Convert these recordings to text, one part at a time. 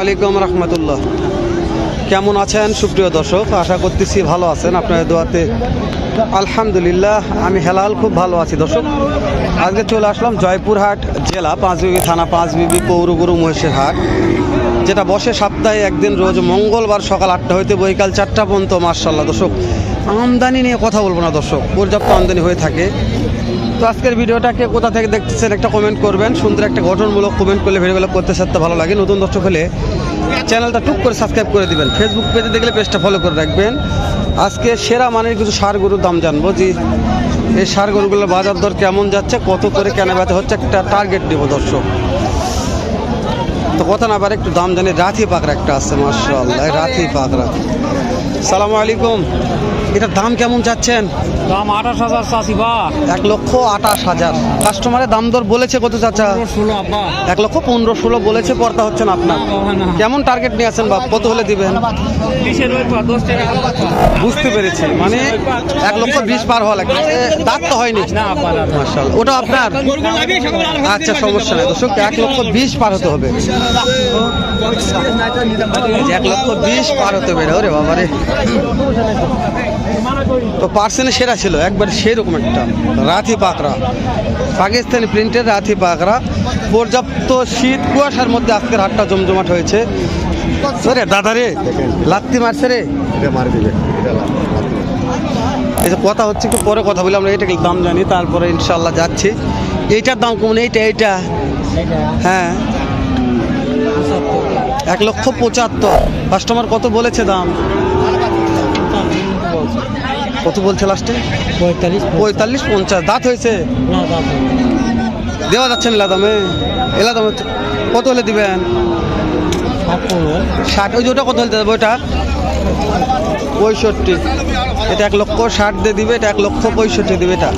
আলাইকুম রহমতুল্লাহ। কেমন আছেন? সুপ্রিয় দর্শক, আশা করতেছি ভালো আছেন। আপনার দোয়াতে আলহামদুলিল্লাহ, আমি হেলাল খুব ভালো আছি। দর্শক, আজকে চলে আসলাম জয়পুরহাট জেলা, পাঁচবিবি থানা, পাঁচবিবি পৌরগুরু মহেশের হাট, যেটা বসে সপ্তাহে একদিন রোজ মঙ্গলবার সকাল আটটা হইতে বৈকাল চারটা পর্যন্ত মার্শাল্লাহ দর্শক, আমদানি নিয়ে কথা বলব না দর্শক, পর্যাপ্ত আমদানি হয়ে থাকে। তো আজকের ভিডিওটাকে কোথা থেকে দেখতেছেন একটা কমেন্ট করবেন। সুন্দর একটা গঠনমূলক কমেন্ট করলে ভিডিওগুলো করতে সাথে ভালো লাগে। নতুন দর্শক হলে চ্যানেলটা টুক করে সাবস্ক্রাইব করে দিবেন। ফেসবুক পেজে দেখলে পেজটা ফলো করে রাখবেন। আজকে সেরা মানের কিছু সার গরুর দাম জানব। যে এই সার গরুগুলোর বাজার দর কেমন যাচ্ছে, কত করে কেনা বেচা হচ্ছে একটা টার্গেট দেবো দর্শক। তো কথা না পারে একটু দাম জানি। রাথি পাকড়া একটা আছে মার্শাল্লাহ রাথি পাকড়া। সালামু আলাইকুম। এটার দাম কেমন চাচ্ছেন? দাম আঠাশ হাজার চাষি বা। এক লক্ষ আঠাশ হাজার। কাস্টমারের দাম দর বলেছে কত চাচা? ষোলো আব্বা। এক লক্ষ পনেরো ষোলো বলেছে পর্দা হচ্ছে না আপনার। কেমন টার্গেট নিয়ে আছেন বা কত হলে দিবেন? বুঝতে পেরেছি। মানে এক লক্ষ বিশ পার হওয়া লাগবে দাঁত তো হয়নি। না ওটা আপনার? আচ্ছা সমস্যা নেই। দর্শক এক লক্ষ বিশ পার হতে হবে। এক লক্ষ বিশ পার হতে হবে ওরে বাবা রে। তো পার্সেন্টে সেরা ছিল একবার সেরকম একটা। রাথি পাকড়া। পাকিস্তানি প্রিন্টের রাথি পাকড়া। পর্যাপ্ত শীত কুয়াশার মধ্যে আজকের হাটটা জমজমাট হয়েছে। রে দাদা রে লাত্তি মারছে রে। এই যে কথা হচ্ছে একটু পরে কথা বলি আমরা এটা দাম জানি তারপরে ইনশাল্লাহ যাচ্ছি। এইটার দাম কেমন? এইটা। এইটা। হ্যাঁ। এক লক্ষ পঁচাত্তর। কাস্টমার কত বলেছে দাম? কত বলছে লাস্টে পঁয়তাল্লিশ পঁয়তাল্লিশ পঞ্চাশ। দাঁত হয়েছে? দেওয়া যাচ্ছে না এলা দামে। এলা দামে কত হলে দিবেন? ষাট ওই ওটা কত হলে দেবে ওটা পঁয়ষট্টি। এটা এক লক্ষ ষাট দিয়ে দিবে এটা এক লক্ষ পঁয়ষট্টি দিবে এটা।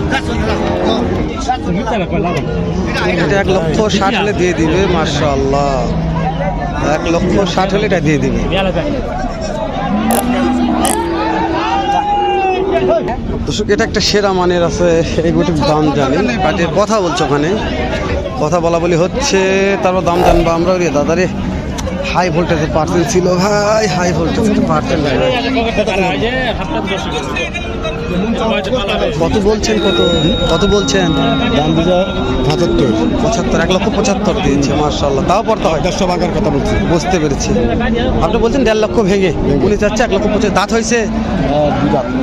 এটা এক লক্ষ ষাট হলে দিয়ে দিবে মার্শাল্লাহ এক লক্ষ ষাট হলে এটা দিয়ে দেবে। দর্শক, এটা একটা সেরা মানের আছে এগুলোর দাম জানি বাট কথা বলছো ওখানে। কথা বলা বলি হচ্ছে, তারপর দাম জানব আমরা রে, দাদা রে। হাই ভোল্টেজের পার্সেল ছিল ভাই হাই ভোল্টেজের পার্সেল কত বলছেন কত কত বলছেন? দাম দিলে পঁচাত্তর পঁচাত্তর এক লক্ষ পঁচাত্তর দিয়েছে মার্শাল্লাহ তাও পড়তে হয়। দেড়শো ভাগের কথা বলছি। বুঝতে পেরেছি। আপনি বলছেন দেড় লক্ষ ভেঙে উনি চাচ্ছে এক লক্ষ পঁচিশ দাঁত হয়েছে?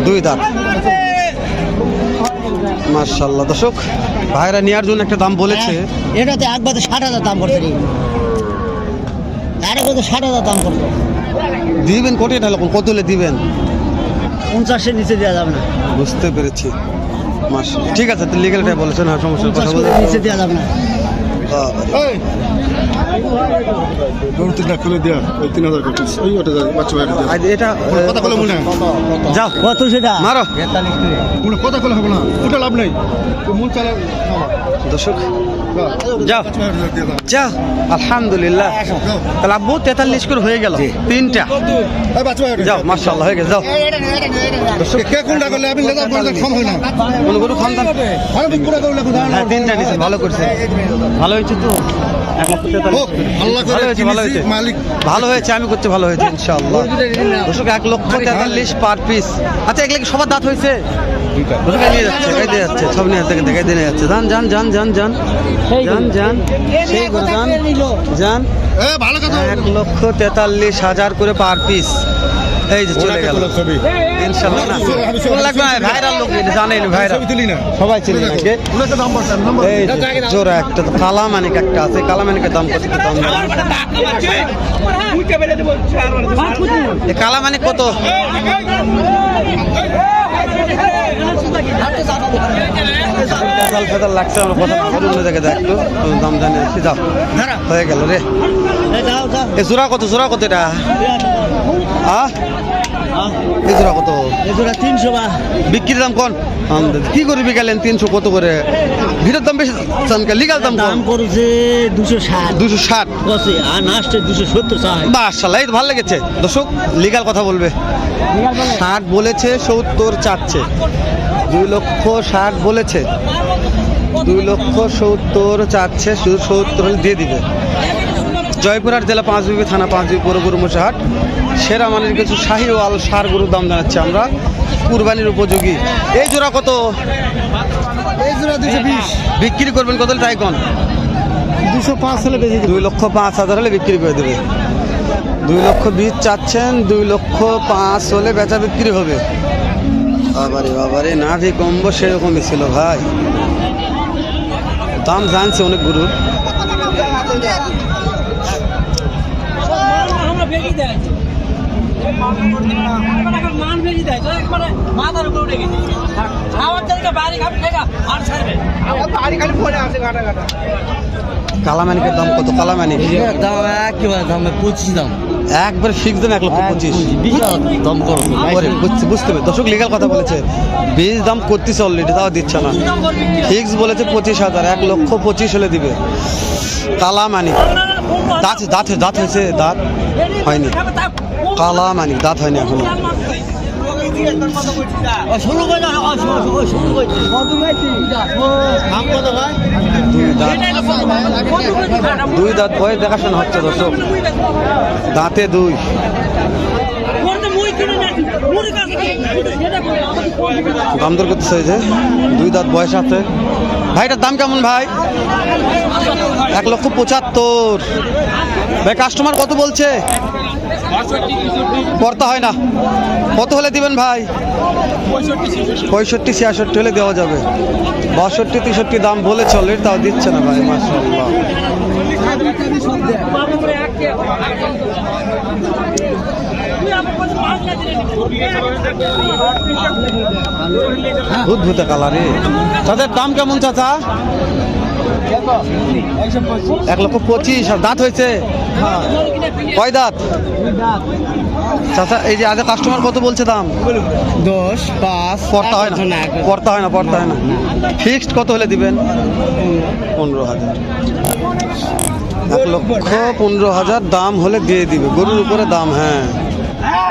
দুই দাঁত। মার্শাল্লাহ দর্শক ভাইরা নেওয়ার জন্য একটা দাম বলেছে। এটাতে একবার ষাট হাজার দাম করছে রে আরে কত ষাট হাজার দাম করছে দিবেন কোটি টাকা কত হলে দিবেন? পঞ্চাশের নিচে দেওয়া যাবে না। বুঝতে পেরেছি। মাস ঠিক আছে লিগেলটাই বলেছেন হ্যাঁ সমস্যা কথা বলে নিচে দেওয়া যাবে না। দর্শক যাও। যাও। আলহামদুলিল্লাহ। তাহলে আব্বু তেতাল্লিশ করে হয়ে গেল। তিনটা। বাচ্চা ভাই যাও মার্শাল্লাহ হয়ে গেছে যাও। হয় তিনটা ভালো করছে। ভালো হয়েছে তো? এক ভালো হয়েছে আমি করতে ভালো হয়েছে ইনশাআল্লাহ। দর্শক এক লক্ষ তেতাল্লিশ পার পিস। আচ্ছা এগুলো কি সবার দাঁত হয়েছে? নিয়ে যাচ্ছে যাচ্ছে সব নিয়ে যাচ্ছে। যান যান যান যান যান। যান যান। সেই যান। যান। এ ভালো কথা এক লক্ষ তেতাল্লিশ হাজার করে পার পিস। এই যে চলে গেল ছবি ইনশাআল্লাহ না লাগবে ভাইরাল লোক জানেন ভাইরাল ছবি তুলি না সবাই চিনি নাকি এই জোড়া একটা তো কালা মানিক একটা আছে কালামানিকের দাম কত দাম এই কালা মানিক কত ফেদাল ফেদাল লাগছে আমার কথা না অন্য জায়গায় দেখ দাম জানি আসি যাও। হয়ে গেল রে। এ কত জোড়া কত এটা? এই জোড়া কত? এগুলো তিনশো বা। বিক্রির দাম কোন? কি করে বিকালেন তিনশো কত করে? ভিড়ের দাম বেশি লিগাল দাম দাম করছে দুশো ষাট। দুশো ষাট? আর নাস্টে দুশো সত্তর চাই। মার্শাল্লাহ এই তো ভালো লেগেছে। দর্শক লিগাল কথা বলবে। ষাট বলেছে সত্তর চাচ্ছে। দুই লক্ষ ষাট বলেছে। দুই লক্ষ সত্তর চাচ্ছে সত্তর দিয়ে দিবে। জয়পুরহাট জেলা পাঁচবিবি থানা পাঁচবিবি পৌর গরু মশাহাট সেরা মানের কিছু শাহি ও আল সার গরুর দাম জানাচ্ছি আমরা। কুরবানির উপযোগী। এই জোড়া কত? এই জোড়া দুশো বিশ। বিক্রি করবেন কত ট্রাই কন দুশো পাঁচ হলে বেশি দুই লক্ষ পাঁচ হাজার হলে বিক্রি করে দেবে। দুই লক্ষ বিশ চাচ্ছেন দুই লক্ষ পাঁচ হলে বেচা বিক্রি হবে। বাবারে বাবারে না ভি কমবো সেরকমই ছিল ভাই। দাম জানছে অনেক গরুর। বেশি দেয়। মান বেশি দেয় একবারে মাথার উপরে উঠে গেছে। খাওয়ার জায়গা বাইরে খাবি খাইগা আর ছাড়বে। কালামানিকের দাম কত? কালামানি দাম একেবারে দাম পঁচিশ দাম। একবার ফিক্স দাম এক লক্ষ পঁচিশ। দাম করো বুঝতে পারি দর্শক লিগাল কথা বলেছে। বীজ দাম করতেছে অলরেডি তাও দিচ্ছে না। ফিক্স বলেছে পঁচিশ হাজার এক লক্ষ পঁচিশ হলে দিবে। কালা মানিক দাঁত দাঁত দাঁত হয়েছে দাঁত হয়নি। কালা মানিক দাঁত হয়নি এখনও। দুই দাঁত দুই দেখাশোনা হচ্ছে, দর্শক। দাঁতে দুই। দাম দর করতেছে এই যে, দুই দাঁত বয়স আছে। ভাইটার দাম কেমন ভাই? এক লক্ষ পঁচাত্তর। ভাই কাস্টমার কত বলছে? পড়তে হয় না। কত হলে দিবেন ভাই? পঁয়ষট্টি ছিয়াষট্টি। হলে দেওয়া যাবে। বাষট্টি তেষট্টি দাম বলে চলে তাও দিচ্ছে না ভাই মাসাল্লাহ ভূত ভূতে কালারে তাদের দাম কেমন চাচা? এক লক্ষ পঁচিশ আর দাঁত হয়েছে? কয় দাঁত? চাচা এই যে আগে কাস্টমার কত বলছে দাম? দশ পাঁচ পড়তা হয় না। পড়তা হয় না পড়তা হয় না। ফিক্সড কত হলে দিবেন? পনেরো হাজার। এক লক্ষ পনেরো হাজার দাম হলে দিয়ে দিবে। গরুর উপরে দাম হ্যাঁ।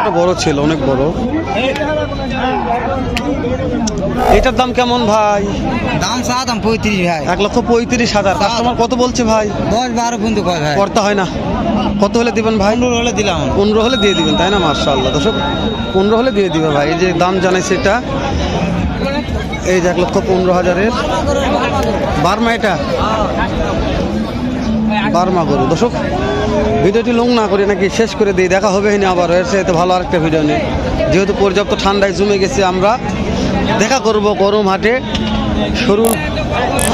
এটা বড় ছিল অনেক বড়। এটার দাম কেমন ভাই? দাম চা দাম পঁয়ত্রিশ ভাই। এক লক্ষ পঁয়ত্রিশ হাজার। কাস্টমার কত বলছে ভাই? দশ বারো পর্যন্ত কয় ভাই। পড়তা হয় না। কত হলে দিবেন ভাই? পনেরো হলে দিলাম। পনেরো হলে দিয়ে দিবেন তাই না? মার্শাল্লাহ দর্শক পনেরো হলে দিয়ে দিবে ভাই। এই যে দাম জানাইছে এটা এই যে এক লক্ষ পনেরো হাজারের বার্মা এটা। বার্মা গরু। দর্শক ভিডিওটি লং না করে নাকি শেষ করে দিই। দেখা হবে না আবার। এর সাথে ভালো আরেকটা ভিডিও নিয়ে। যেহেতু পর্যাপ্ত ঠান্ডায় জমে গেছে আমরা দেখা করব গরম হাটে, শরীর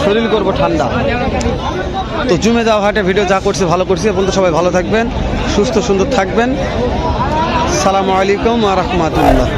শরীর করব ঠান্ডা। তো জুমে যাওয়া হাটে ভিডিও যা করছে ভালো করছে। বলতে সবাই ভালো থাকবেন, সুস্থ, সুন্দর থাকবেন। সালামু আলাইকুম আ রহমতুল্লাহ।